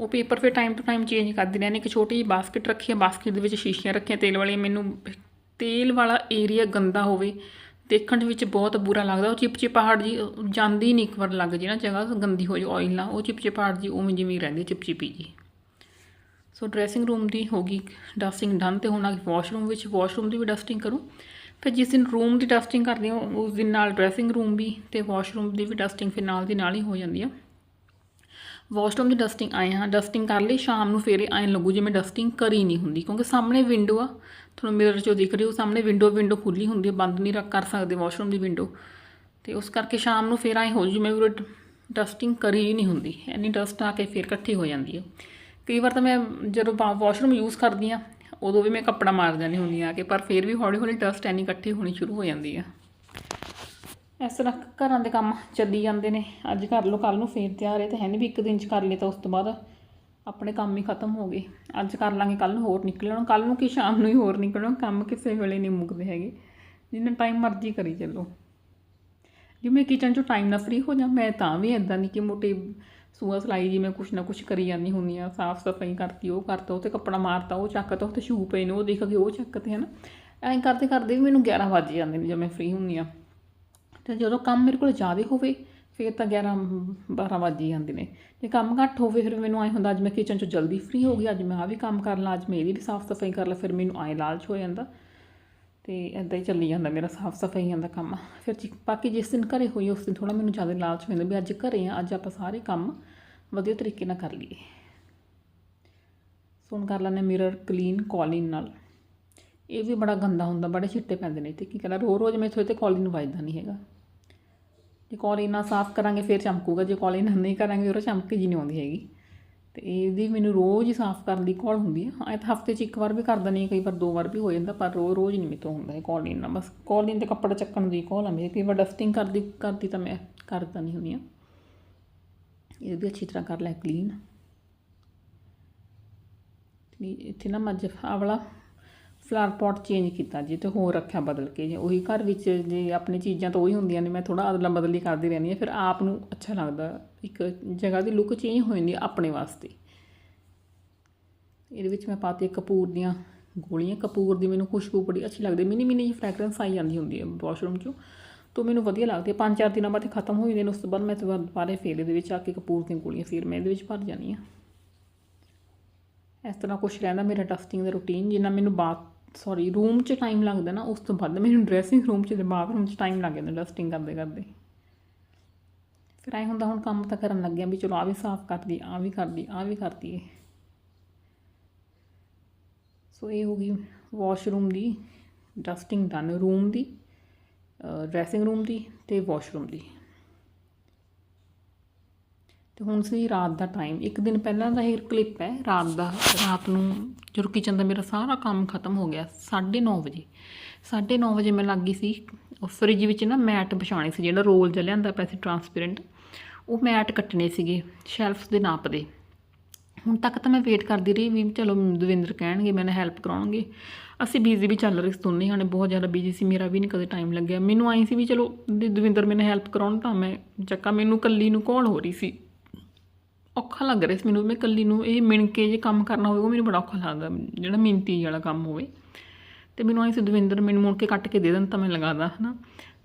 ਉਹ ਪੇਪਰ ਫਿਰ ਟਾਈਮ ਟੂ ਟਾਈਮ ਚੇਂਜ ਕਰਦੀ ਰਹਿੰਦੀ ਇੱਕ ਛੋਟੀ ਜਿਹੀ ਬਾਸਕਟ ਰੱਖੀ ਹੈ। ਬਾਸਕਟ ਦੇ ਵਿੱਚ ਸ਼ੀਸ਼ੀਆਂ ਰੱਖੀਆਂ ਤੇਲ ਵਾਲੀਆਂ। ਮੈਨੂੰ ਤੇਲ ਵਾਲਾ ਏਰੀਆ ਗੰਦਾ ਹੋਵੇ, ਦੇਖਣ ਵਿੱਚ ਬਹੁਤ ਬੁਰਾ ਲੱਗਦਾ। ਉਹ ਚਿਪਚਿਪਾਹਟ ਜੀ ਜਾਂਦੀ ਨਹੀਂ ਇੱਕ ਵਾਰ ਲੱਗ ਜੇ ਨਾ ਜਗ੍ਹਾ, ਗੰਦੀ ਹੋ ਜਾਏ ਆਇਲ ਨਾਲ। ਉਹ ਚਿਪਚਿਪਾਹਟ ਜੀ ਉਵੇਂ ਜਿਵੇਂ ਰਹਿੰਦੀ, ਚਿਪਚਿਪੀ ਜੀ। ਸੋ ਡਰੈਸਿੰਗ ਰੂਮ ਦੀ ਹੋ ਗਈ ਡਸਟਿੰਗ ਡਨ ਤੇ ਹੁਣ ਆ ਵਾਸ਼ਰੂਮ ਵਿੱਚ। ਵਾਸ਼ਰੂਮ ਦੀ ਵੀ ਡਸਟਿੰਗ ਕਰੂੰ। ਫਿਰ ਜਿਸ ਦਿਨ ਰੂਮ ਦੀ ਡਸਟਿੰਗ ਕਰਦੇ ਹਾਂ, ਉਸ ਦਿਨ ਨਾਲ ਡਰੈਸਿੰਗ ਰੂਮ ਵੀ ਤੇ ਵਾਸ਼ਰੂਮ ਦੀ ਵੀ ਡਸਟਿੰਗ ਫਿਰ ਨਾਲ ਦੀ ਨਾਲ ਹੀ ਹੋ ਜਾਂਦੀ ਆ। ਵਾਸ਼ਰੂਮ ਦੀ ਡਸਟਿੰਗ ਆਏ ਹਾਂ। ਡਸਟਿੰਗ ਕਰ ਲਈ, ਸ਼ਾਮ ਨੂੰ ਫੇਰ ਆਏ ਲੱਗੂ ਜਿਵੇਂ ਡਸਟਿੰਗ ਕਰੀ ਨਹੀਂ ਹੁੰਦੀ, ਕਿਉਂਕਿ ਸਾਹਮਣੇ ਵਿੰਡੋ ਆ। ਤੁਹਾਨੂੰ ਮਿਰਰ 'ਚੋਂ ਦਿਖ ਰਹੀ ਹੋ ਸਾਹਮਣੇ ਵਿੰਡੋ ਵਿੰਡੋ ਖੁੱਲੀ ਹੁੰਦੀ ਹੈ ਬੰਦ ਨਹੀਂ ਰੱਖ, ਕਰ ਸਕਦੇ ਵਾਸ਼ਰੂਮ ਦੀ ਵਿੰਡੋ ਤੇ ਉਸ ਕਰਕੇ ਸ਼ਾਮ ਨੂੰ ਫੇਰ ਆਏ ਹੋ ਜੂ ਜਿਵੇਂ ਉਹ ਡਸਟਿੰਗ ਕਰੀ ਹੀ ਨਹੀਂ ਹੁੰਦੀ। ਇੰਨੀ ਡਸਟ ਆ ਕੇ ਫੇਰ ਇਕੱਠੀ ਹੋ ਜਾਂਦੀ ਹੈ ਕਈ ਵਾਰ ਤਾਂ ਮੈਂ ਜਦੋਂ ਵਾਸ਼ਰੂਮ ਯੂਜ਼ ਕਰਦੀ ਆ, ਉਦੋਂ ਵੀ ਮੈਂ ਕੱਪੜਾ ਮਾਰ ਜਾਂਦੀ ਹੁੰਦੀ ਆ ਕਿ, ਪਰ ਫੇਰ ਵੀ ਹੌਲੀ ਹੌਲੀ ਡਸਟ ਐਨੀ ਇਕੱਠੀ ਹੋਣੀ ਸ਼ੁਰੂ ਹੋ ਜਾਂਦੀ ਆ। ਇਸ ਤਰ੍ਹਾਂ ਘਰਾਂ ਦੇ ਕੰਮ ਚੱਲੀ ਜਾਂਦੇ ਨੇ। ਅੱਜ ਕਰ ਲਓ ਕੱਲ ਨੂੰ ਫੇਰ ਤਿਆਰ ਹੈ ਤਾਂ ਹੈ ਨਹੀਂ ਵੀ ਇੱਕ ਦਿਨ ਚ ਕਰ ਲਏ ਤਾਂ ਉਸ ਤੋਂ ਬਾਅਦ ਆਪਣੇ ਕੰਮ ਹੀ ਖਤਮ ਹੋ ਗਏ। ਅੱਜ ਕਰ ਲਾਂਗੇ ਕੱਲ ਨੂੰ ਹੋਰ ਨਿਕਲਣਾ ਕੱਲ ਨੂੰ ਕੀ, ਸ਼ਾਮ ਨੂੰ ਹੀ ਹੋਰ ਨਿਕਲਣਾ ਕੰਮ ਕਿਸੇ ਵੇਲੇ ਨਹੀਂ ਮੁੱਕਦੇ ਹੈਗੇ। ਜਿੰਨਾ ਟਾਈਮ ਮਰਜ਼ੀ ਕਰੀ ਚੱਲੋ। ਜੇ ਮੈਂ ਕਿਚਨ 'ਚੋਂ ਟਾਈਮ ਨਾਲ ਫ੍ਰੀ ਹੋ ਜਾ, ਮੈਂ ਤਾਂ ਵੀ ਇਦਾਂ ਨਹੀਂ ਕਿ ਮੋਟੇ ਸੂਆ ਸਲਾਈ ਜੀ ਮੈਂ ਕੁਛ ਨਾ ਕੁਛ ਕਰੀ ਜਾਂਦੀ ਹੁੰਦੀ ਆ। ਸਾਫ਼ ਸਫ਼ਾਈ ਕਰਤੀ, ਉਹ ਕਰਤਾ, ਉਹ ਤੇ ਕੱਪੜਾ ਮਾਰਤਾ, ਉਹ ਚੱਕਤਾ ਉਹ ਤੇ ਸ਼ੂ ਪਏ ਨੇ, ਉਹ ਦੇਖ ਕੇ ਉਹ ਚੱਕਤੇ ਹਨ। ਐਂ ਕਰਦੇ ਕਰਦੇ ਵੀ ਮੈਨੂੰ 11 ਵੱਜ ਜਾਂਦੇ ਨੇ ਜਦੋਂ ਮੈਂ ਫ੍ਰੀ ਹੁੰਦੀ ਆ। ਤੇ ਜਦੋਂ ਕੰਮ ਮੇਰੇ ਕੋਲ ਜ਼ਿਆਦਾ ਹੋਵੇ, ਫਿਰ ਤਾਂ 11 12 ਵੱਜ ਹੀ ਜਾਂਦੇ ਨੇ। ਜੇ ਕੰਮ ਘੱਟ ਹੋਵੇ, ਫਿਰ ਮੈਨੂੰ ਐਂ ਹੁੰਦਾ, ਅੱਜ ਮੈਂ ਕਿਚਨ 'ਚੋਂ ਜਲਦੀ ਫ੍ਰੀ ਹੋ ਗਈ, ਅੱਜ ਮੈਂ ਆ ਵੀ ਕੰਮ ਕਰ ਲਾਂ, ਅੱਜ ਮੈਂ ਇਹਦੀ ਵੀ ਸਾਫ਼ ਸਫ਼ਾਈ ਕਰ ਲਾਂ, ਫਿਰ ਮੈਨੂੰ ਐਂ ਲਾਲਚ ਹੋ ਜਾਂਦਾ। ਤੇ ਇਦਾਂ ਹੀ ਚੱਲੀ ਜਾਂਦਾ ਮੇਰਾ ਸਾਫ਼ ਸਫਾਈਆਂ ਦਾ ਕੰਮ। ਫਿਰ ਜੀ, ਬਾਕੀ ਜਿਸ ਦਿਨ ਘਰੇ ਹੋਈ, ਉਸ ਦਿਨ ਥੋੜਾ ਮੈਨੂੰ ਜ਼ਿਆਦਾ ਲਾਲਚ ਹੋ ਜਾਂਦਾ ਵੀ ਅੱਜ ਘਰੇ ਆ, ਅੱਜ ਆਪਾਂ ਸਾਰੇ ਕੰਮ ਵਧੀਆ ਤਰੀਕੇ ਨਾਲ ਕਰ ਲਈਏ। ਸੋਨ ਕਰ ਲੈਂਦੇ ਮਿਰਰ ਕਲੀਨ ਕੌਲਿਨ ਨਾਲ। ਇਹ ਵੀ ਬੜਾ ਗੰਦਾ ਹੁੰਦਾ, ਬੜੇ ਛਿੱਟੇ ਪੈਂਦੇ ਨੇ, ਤੇ ਕੀ ਕਹਿੰਦਾ ਰੋ ਰੋਜ਼ ਮੈਂ ਮੈਥੋਂ ਤੇ ਕੌਲਿਨ ਵੱਜਦਾ ਨਹੀਂ ਹੈਗਾ। ਜੇ ਕੌਲਿਨ ਨਾਲ ਸਾਫ਼ ਕਰਾਂਗੇ, ਫਿਰ ਚਮਕੂਗਾ। ਜੇ ਕੌਲਿਨ ਨਾਲ ਨਹੀਂ ਕਰਾਂਗੇ ਉਹ ਚਮਕ ਜੀ ਨਹੀਂ ਆਉਂਦੀ ਹੈਗੀ। ਤੇ ਇਹਦੀ ਮੈਨੂੰ ਰੋਜ਼ ਹੀ ਸਾਫ਼ ਕਰਨ ਦੀ ਕੋਲ ਹੁੰਦੀ ਹੈ ਐ ਤਾਂ ਹਫ਼ਤੇ 'ਚ ਇੱਕ ਵਾਰ ਵੀ ਕਰ ਦਿੰਦੀ ਕਈ ਵਾਰ ਦੋ ਵਾਰ ਵੀ ਹੋ ਜਾਂਦਾ, ਪਰ ਰੋਜ਼ ਰੋਜ਼ ਨਹੀਂ ਮੇਤੋਂ ਹੁੰਦਾ ਇਹ ਕੌਲਿਨ ਨਾਲ ਬਸ ਕੌਲਿਨ ਤੇ ਕੱਪੜਾ ਚੱਕਣ ਦੀ ਕੋਲ ਆ ਮੇਰੀ। ਕਈ ਵਾਰ ਡਸਟਿੰਗ ਕਰਦੀ ਕਰਦੀ ਤਾਂ ਮੈਂ ਕਰਦਾ ਨਹੀਂ ਹੁੰਦੀ ਹਾਂ। ਇਹ ਵੀ ਅੱਛੀ ਤਰ੍ਹਾਂ ਕਰ ਲੈ ਕਲੀਨ ਇੱਥੇ ਨਾ ਮੱਝ, ਆਵਲਾ ਫਲਾਰ ਪੋਟ ਚੇਂਜ ਕੀਤਾ ਜੀ ਤੇ ਹੋਰ ਰੱਖਿਆ ਬਦਲ ਕੇ ਜੇ। ਉਹੀ ਘਰ ਵਿੱਚ ਜੇ ਆਪਣੀ ਚੀਜ਼ਾਂ ਤਾਂ ਉਹੀ ਹੁੰਦੀਆਂ ਨੇ, ਮੈਂ ਥੋੜਾ ਅਦਲਾ ਬਦਲੀ ਕਰਦੀ ਰਹਿੰਦੀ ਹਾਂ, ਫਿਰ ਆਪ ਨੂੰ ਅੱਛਾ ਲੱਗਦਾ। ਇੱਕ ਜਗ੍ਹਾ ਦੀ ਲੁੱਕ ਚੇਂਜ ਹੋ ਜਾਂਦੀ ਆਪਣੇ ਵਾਸਤੇ। ਇਹਦੇ ਵਿੱਚ ਮੈਂ ਪਾਤੀ ਕਪੂਰ ਦੀਆਂ ਗੋਲੀਆਂ। ਕਪੂਰ ਦੀ ਮੈਨੂੰ ਖੁਸ਼ਬੂ ਬੜੀ ਅੱਛੀ ਲੱਗਦੀ ਮਿੰਨੀ ਮਿੰਨੀ ਜੀ ਫ੍ਰੈਗਰੈਂਸ ਆਈ ਜਾਂਦੀ ਹੁੰਦੀ ਹੈ ਵਾਸ਼ਰੂਮ 'ਚੋਂ। ਤੋਂ ਮੈਨੂੰ ਵਧੀਆ ਲੱਗਦੀ ਹੈ। ਪੰਜ ਚਾਰ ਦਿਨਾਂ ਬਾਅਦ ਖਤਮ ਹੋ ਜਾਂਦੇ ਨੇ ਉਸ ਤੋਂ ਬਾਅਦ ਮੈਂ ਦੁਬਾਰਾ ਫੇਰ ਇਹਦੇ ਵਿੱਚ ਆ ਕੇ ਕਪੂਰ ਦੀਆਂ ਗੋਲੀਆਂ ਫਿਰ ਮੈਂ ਇਹਦੇ ਵਿੱਚ ਭਰ ਜਾਂਦੀ ਹਾਂ। ਇਸ ਤਰ੍ਹਾਂ ਕੁਛ ਰਹਿੰਦਾ ਮੇਰਾ ਡਸਟਿੰਗ ਦਾ ਰੂਟੀਨ ਜਿੰਨਾ ਮੈਨੂੰ ਬਾਥ ਸੌਰੀ ਰੂਮ 'ਚ ਟਾਈਮ ਲੱਗਦਾ ਨਾ, ਉਸ ਤੋਂ ਵੱਧ ਮੈਨੂੰ ਡਰੈਸਿੰਗ ਰੂਮ 'ਚ ਤੇ ਬਾਥਰੂਮ 'ਚ ਟਾਈਮ ਲੱਗ ਜਾਂਦਾ ਡਸਟਿੰਗ ਕਰਦੇ ਕਰਦੇ। ਫਿਰ ਐ ਹੁੰਦਾ ਹੁਣ ਕੰਮ ਤਾਂ ਕਰਨ ਲੱਗਿਆ ਵੀ ਚਲੋ ਆ ਵੀ ਸਾਫ਼ ਕਰਦੀ ਆ ਵੀ ਕਰਦੀ ਆ ਵੀ ਕਰਦੀ ਏ ਸੋ ਇਹ ਹੋ ਗਈ ਵਾਸ਼ਰੂਮ ਦੀ ਡਸਟਿੰਗ ਡਨ ਰੂਮ ਦੀ ਡਰੈਸਿੰਗ ਰੂਮ ਦੀ ਤੇ ਵਾਸ਼ਰੂਮ ਦੀ। ਤੇ ਹੁਣ ਸੀ ਰਾਤ ਦਾ ਟਾਈਮ ਇੱਕ ਦਿਨ ਪਹਿਲਾਂ ਦਾ ਇਹ ਕਲਿੱਪ ਹੈ, ਰਾਤ ਦਾ, ਰਾਤ ਨੂੰ ਜਦੋਂ ਕਿਚਨ ਦਾ ਮੇਰਾ ਸਾਰਾ ਕੰਮ ਖਤਮ ਹੋ ਗਿਆ 9:30 ਵਜੇ। 9:30 ਵਜੇ ਮੈਂ ਲੱਗ ਗਈ ਸੀ ਫ੍ਰਿਜ ਵਿੱਚ ਨਾ ਮੈਟ ਵਿਛਾਉਣੇ ਸੀ, ਜਿਹੜਾ ਰੋਲ ਜਿਹਾ ਲਿਆਂਦਾ ਪਿਆ ਸੀ ਟਰਾਂਸਪੇਰੈਂਟ ਉਹ ਮੈਟ ਕੱਟਣੇ ਸੀਗੇ ਸ਼ੈਲਫਸ ਦੇ ਨਾਪ ਦੇ। ਹੁਣ ਤੱਕ ਤਾਂ ਮੈਂ ਵੇਟ ਕਰਦੀ ਰਹੀ ਵੀ ਚਲੋ ਦਵਿੰਦਰ ਕਹਿਣਗੇ ਮੈਨੂੰ ਹੈਲਪ ਕਰਾਉਣਗੇ। ਅਸੀਂ ਬਿਜ਼ੀ ਵੀ ਚੱਲ ਰਹੇ ਸੀ ਦੋਨੇ ਹਾਣੇ ਬਹੁਤ ਜ਼ਿਆਦਾ ਬਿਜ਼ੀ ਸੀ, ਮੇਰਾ ਵੀ ਨਹੀਂ ਕਦੇ ਟਾਈਮ ਲੱਗਿਆ। ਮੈਨੂੰ ਆਈ ਸੀ ਵੀ ਚਲੋ ਦਵਿੰਦਰ ਮੈਨੂੰ ਹੈਲਪ ਕਰਾਉਣ ਤਾਂ ਮੈਂ ਚੱਕਾ, ਮੈਨੂੰ ਕੱਲੀ ਨੂੰ ਕੌਣ ਹੋ ਰਹੀ ਸੀ। ਔਖਾ ਲੱਗ ਰਿਹਾ ਸੀ ਮੈਨੂੰ, ਮੈਂ ਇਕੱਲੀ ਨੂੰ ਇਹ ਮਿਣ ਕੇ ਜੇ ਕੰਮ ਕਰਨਾ ਹੋਵੇ, ਉਹ ਮੈਨੂੰ ਬੜਾ ਔਖਾ ਲੱਗਦਾ, ਜਿਹੜਾ ਮਿਹਨਤੀ ਵਾਲਾ ਕੰਮ ਹੋਵੇ। ਤੇ ਮੈਨੂੰ ਆਈ ਸੀ, ਦਵਿੰਦਰ, ਮੈਨੂੰ ਮੁੜ ਕੇ ਕੱਟ ਕੇ ਦੇ ਦੇਣ ਤਾਂ ਮੈਂ ਲਗਾਦਾ ਹਨਾ।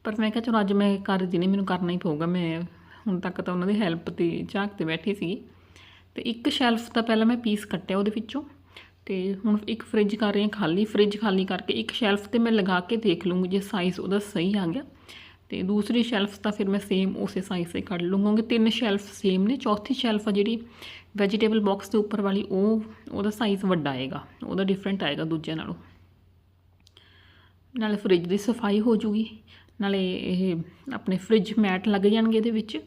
ਪਰ ਮੈਂ ਕਿਹਾ, ਚਲੋ, ਅੱਜ ਮੈਂ ਕਰ ਜਿਹਨੇ ਮੈਨੂੰ ਕਰਨਾ ਹੀ ਪਊਗਾ, ਮੈਂ ਹੁਣ ਤੱਕ ਤਾਂ ਉਹਨਾਂ ਦੀ ਹੈਲਪ ਤੇ ਝਾਕ ਤੇ ਬੈਠੀ ਸੀ ਤੇ ਇੱਕ ਸ਼ੈਲਫ ਦਾ ਪਹਿਲਾਂ ਮੈਂ ਪੀਸ ਕੱਟਿਆ ਉਹਦੇ ਵਿੱਚੋਂ, ਤੇ ਹੁਣ ਇੱਕ ਫ੍ਰਿਜ ਕਰ ਰਹੀ ਹਾਂ ਖਾਲੀ, ਫ੍ਰਿਜ ਖਾਲੀ ਕਰਕੇ ਇੱਕ ਸ਼ੈਲਫ ਤੇ ਮੈਂ ਲਗਾ ਕੇ ਦੇਖ ਲੂੰਗੀ ਜੇ ਸਾਈਜ਼ ਉਹਦਾ ਸਹੀ ਆ ਗਿਆ। ਤੇ ਦੂਸਰੀ ਸ਼ੈਲਫ ਤਾਂ ਫਿਰ ਮੈਂ ਸੇਮ ਉਸੇ ਸਾਈਜ਼ ਤੇ ਕੱਢ ਲੂੰਗਾ ਕਿਉਂਕਿ ਤਿੰਨ ਸ਼ੈਲਫ ਸੇਮ ਨੇ, ਚੌਥੀ ਸ਼ੈਲਫ ਆ ਜਿਹੜੀ ਵੈਜੀਟੇਬਲ ਬਾਕਸ ਦੇ ਉੱਪਰ ਵਾਲੀ, ਉਹ, ਉਹਦਾ ਸਾਈਜ਼ ਵੱਡਾ ਆਏਗਾ, ਉਹਦਾ ਡਿਫਰੈਂਟ ਆਏਗਾ ਦੂਜਿਆਂ ਨਾਲੋਂ। ਨਾਲੇ ਫ੍ਰਿਜ ਦੀ ਸਫ਼ਾਈ ਹੋ ਜੂਗੀ, ਨਾਲੇ ਇਹ ਆਪਣੇ ਫ੍ਰਿਜ ਮੈਟ ਲੱਗ ਜਾਣਗੇ ਇਹਦੇ ਵਿੱਚ